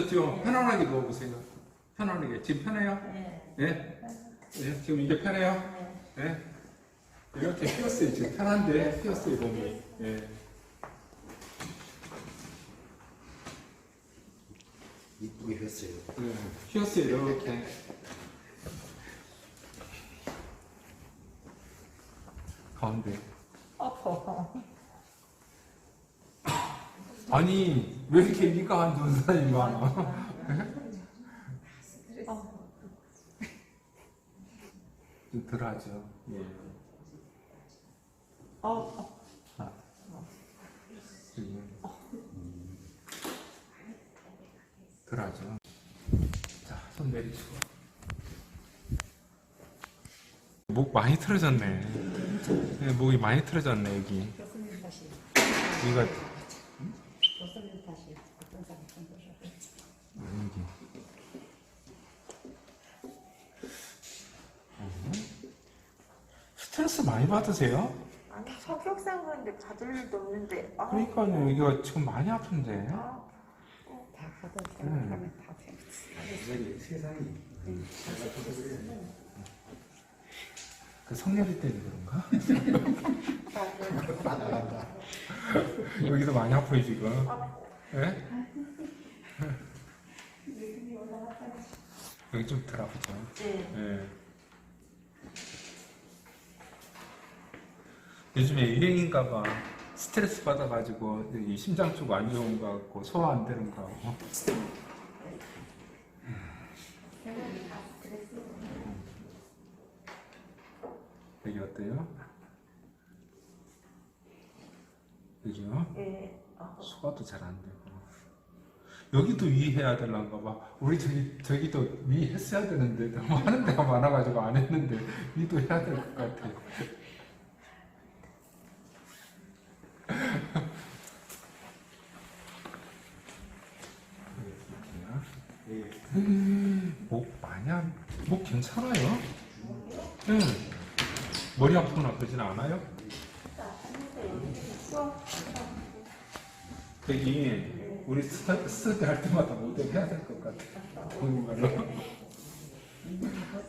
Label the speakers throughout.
Speaker 1: 좋죠? 편안하게 누워보세요. 편안하게. 지금 편해요?
Speaker 2: 네.
Speaker 1: 예? 예, 지금 이게 편해요?
Speaker 2: 네.
Speaker 1: 예? 이렇게 휘었어요. 지금 편한데 휘었어요, 몸이. 예.
Speaker 3: 이쁘게 했어요.
Speaker 1: 예, 휘었어요, 이렇게. 가운데.
Speaker 2: 아파.
Speaker 1: 아니, 왜 이렇게 니가 안 좋은 사람이 많아? 좀 덜하죠. 예.
Speaker 2: 어,
Speaker 1: 지금 덜하죠. 자, 손 내리시고. 목 많이 틀어졌네. 네, 목이 많이 틀어졌네, 여기. 여기가,
Speaker 2: 교수님 다시. 어떤 사람 손들어.
Speaker 1: 여기. 어? 스트레스 많이 받으세요?
Speaker 4: 아니 성격상 그런데 받을 일도 없는데 아,
Speaker 1: 그러니까요, 여기가 지금 많이 아픈데.
Speaker 4: 아,
Speaker 2: 다 받을 생각하면 다 돼.
Speaker 3: 세상이 세상이
Speaker 1: 그 성렬이 때문에 그런가? 여기도 많이 아파요, 지금. 예? 여기 좀 덜 아프죠?
Speaker 4: 네.
Speaker 1: 예. 요즘에 유행인가 봐. 스트레스 받아가지고 심장 쪽 안 좋은 거 같고 소화 안 되는 거 같고. 여기 어때요? 여기요? 소화도 잘 안 되고. 여기도 위해야 되는가 봐. 우리 저기, 저기도 위했어야 되는데, 너무 하는 데가 많아가지고 안 했는데, 위도 해야 될 것 같아. 목 많이 안, 목 괜찮아요? 응. 머리 아프거나 그러진 않아요? 여기 우리 스타, 스터디 할 때마다 모델 해야 될 것 같아. 정말로.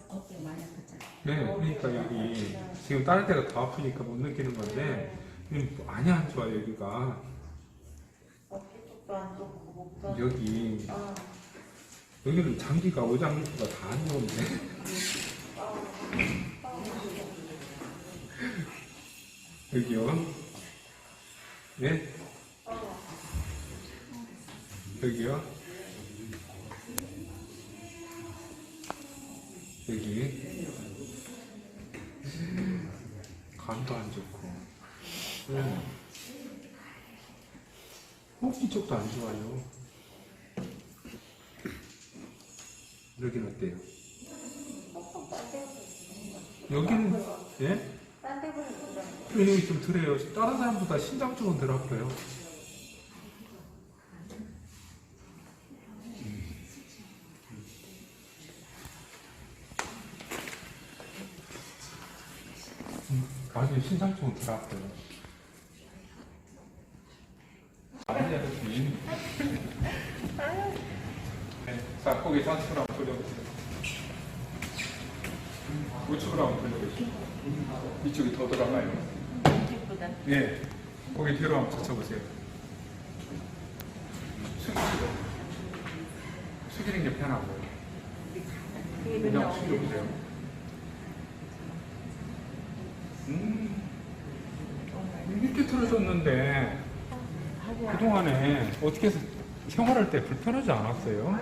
Speaker 2: 어깨 많이 아팠잖아.
Speaker 1: 네, 그러니까 여기 지금 다른 데가 더 아프니까 못 느끼는 건데 많이 안 좋아요 여기가
Speaker 4: 어깨 쪽도 안 좋고 목도 안
Speaker 1: 여기
Speaker 4: 아,
Speaker 1: 여기는 장기가 오장 육부가 다안 좋은데 여기요? 네 여기요? 여기? 간도 안 좋고. 네. 혹시 쪽도 안 좋아요 여기는 어때요? 여기는 예?
Speaker 4: 딴 데보다 그냥
Speaker 1: 여기 좀 덜해요. 다른 사람보다 심장 쪽은 덜 아파요. 음, 아주 심장 쪽은 덜 아파요. 아니, 아저씨. 네, 자, 거기 좌측으로 한번 돌려보세요. 우측으로 한번 돌려보세요. 이쪽이 더 돌아가요.
Speaker 4: 이쪽보다
Speaker 1: 예. 거기 뒤로 한번 젖혀보세요. 숙이시고. 숙이는 게 편하고. 그냥 숙여보세요. 음. 이렇게 틀어졌는데, 그동안에 어떻게 해서 생활할 때 불편하지 않았어요?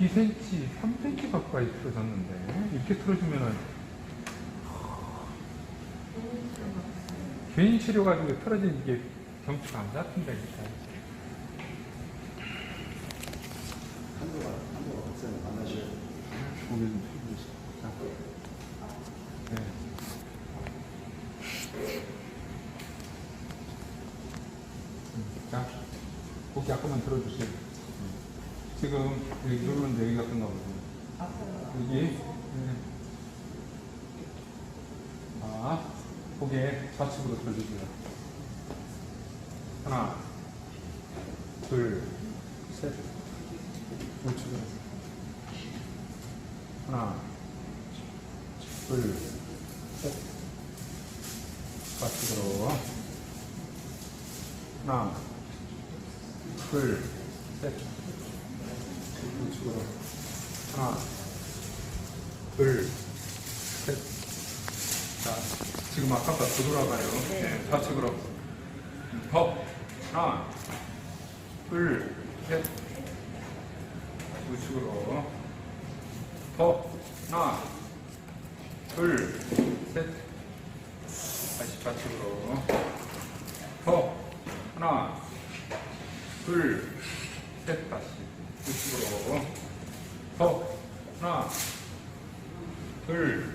Speaker 1: 음, 한 2cm, 3cm 가까이 틀어졌는데, 이렇게 틀어주면은, 괜히 치료 가지고 틀어진 이게 경추가 안 잡힌다 니까.
Speaker 3: 한도가 한도가 없어요. 만나셔야.
Speaker 1: 자. 네. 음, 자, 고기 약간만 들어주세요. 음. 지금 여기 누르는데 여기가 끝나 보세요. 여기. 네. 아, 고개 좌측으로 돌리고요. 하나, 둘, 셋. 우측으로. 하나, 둘, 셋. 좌측으로. 하나, 둘, 셋. 우측으로. 하나, 둘, 셋. 자, 지금 아까보다 더 돌아가요. 네, 좌측으로. 더. 하나, 둘, 셋. 우측으로. 더. 하나, 둘, 셋. 다시 좌측으로. 더. 하나, 둘, 셋. 다시 우측으로. 더. 하나, 둘,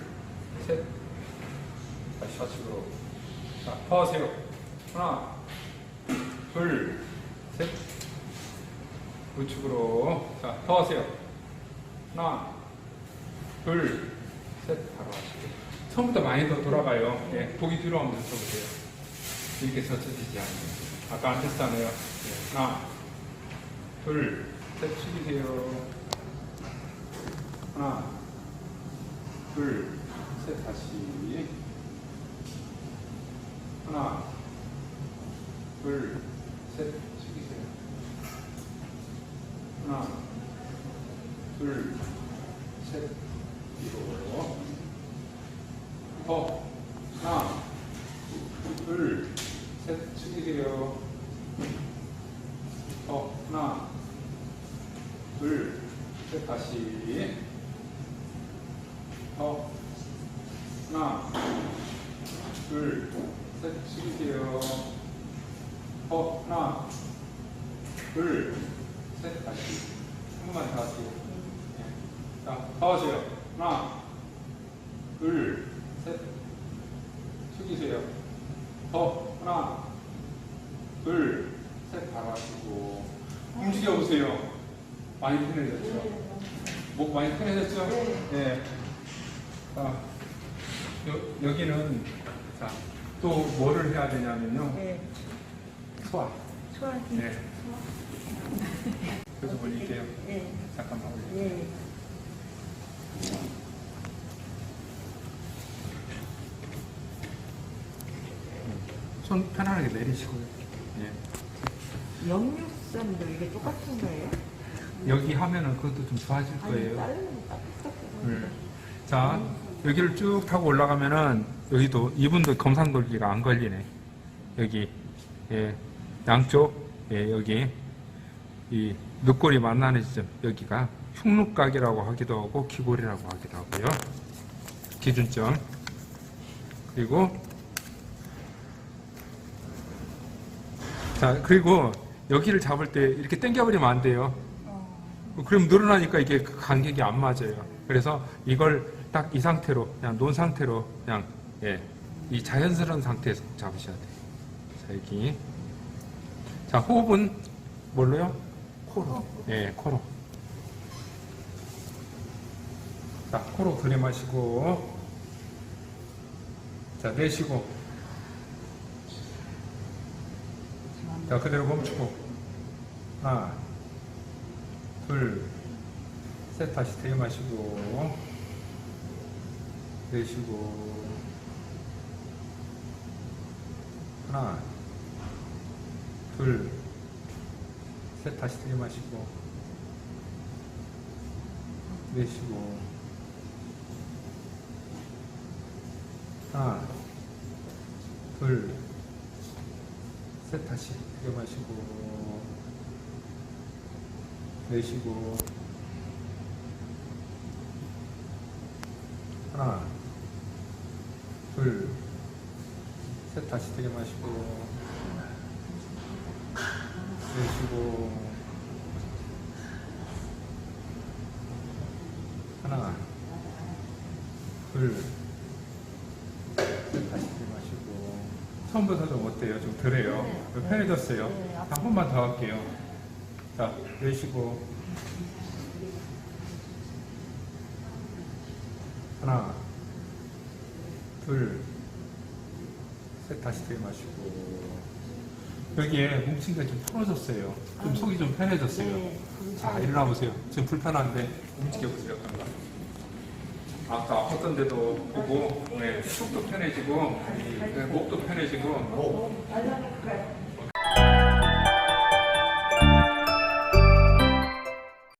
Speaker 1: 셋. 다시 좌측으로. 자, 더 하세요. 하나, 둘, 셋. 우측으로. 자, 더 하세요. 하나, 둘, 셋. 바로 하시고. 처음부터 많이 더 돌아가요. 예, 보기 뒤로 한번 쳐보세요. 이렇게 젖혀지지 않아요. 아까 안 했잖아요. 예, 하나, 둘, 셋. 숙이세요. 하나, 둘, 셋. 다시. 하나, 둘, 셋. 숙이세요. 하나, 둘, 셋. 뒤로. 더. 하나, 둘, 셋. 숙이세요. 더. 하나, 둘, 셋. 다시. 더. 하나, 둘, 셋. 숙이세요. 더. 하나, 둘, 셋. 다시. 한 번만 더 하세요. 예. 자, 더 하세요. 하나, 둘, 셋. 숙이세요. 더. 하나, 둘, 셋. 바로 하시고. 움직여 보세요. 많이 편해졌죠? 목 많이 편해졌죠? 네. 자, 여, 여기는, 자, 또 뭐를 해야 되냐면요.
Speaker 2: 네.
Speaker 1: 소화.
Speaker 2: 소화기.
Speaker 1: 네. 그래서 올릴게요.
Speaker 2: 네.
Speaker 1: 잠깐만 올릴게요.
Speaker 2: 네.
Speaker 1: 손 편안하게 내리시고요. 예.
Speaker 2: 역류선도 이게 똑같은 거예요?
Speaker 1: 여기 하면은 그것도 좀 좋아질 거예요. 네. 자, 여기를 쭉 타고 올라가면은 여기도 이분도 검산 돌기가 안 걸리네. 여기 예, 양쪽 예, 여기 이 늑골이 만나는 지점 여기가 흉룩각이라고 하기도 하고 기골이라고 하기도 하고요. 기준점 그리고 자 그리고 여기를 잡을 때 이렇게 당겨버리면 안 돼요. 그럼 늘어나니까 이게 그 간격이 안 맞아요. 그래서 이걸 딱 이 상태로 그냥 논 상태로 그냥 예, 이 자연스러운 상태에서 잡으셔야 돼요. 자 여기 자 호흡은 뭘로요? 코로. 예, 코로. 자 코로 들이 마시고 자 내쉬고 자 그대로 멈추고 하나 둘, 셋 다시 들이 마시고 내쉬고. 하나, 둘, 셋 다시 들이 마시고 내쉬고. 하나, 둘, 셋 다시 들이 마시고 내쉬고 하나 둘 셋 다시 들이마시고 내쉬고 하나 둘 셋 다시 들이마시고 처음부터 좀 어때요? 좀 덜해요?
Speaker 2: 네.
Speaker 1: 편해졌어요?
Speaker 2: 네,
Speaker 1: 한 번만 더 할게요 자 내쉬고 하나, 둘, 셋 다시 들이마시고 여기에 뭉친 게 좀 풀어졌어요. 좀 속이 좀 편해졌어요.
Speaker 2: 네.
Speaker 1: 자, 일어나 보세요. 지금 불편한데 움직여 보세요. 한번. 아까 아팠던 데도 보고, 네, 속도 편해지고, 네, 목도 편해지고,
Speaker 3: 오,
Speaker 2: 알라가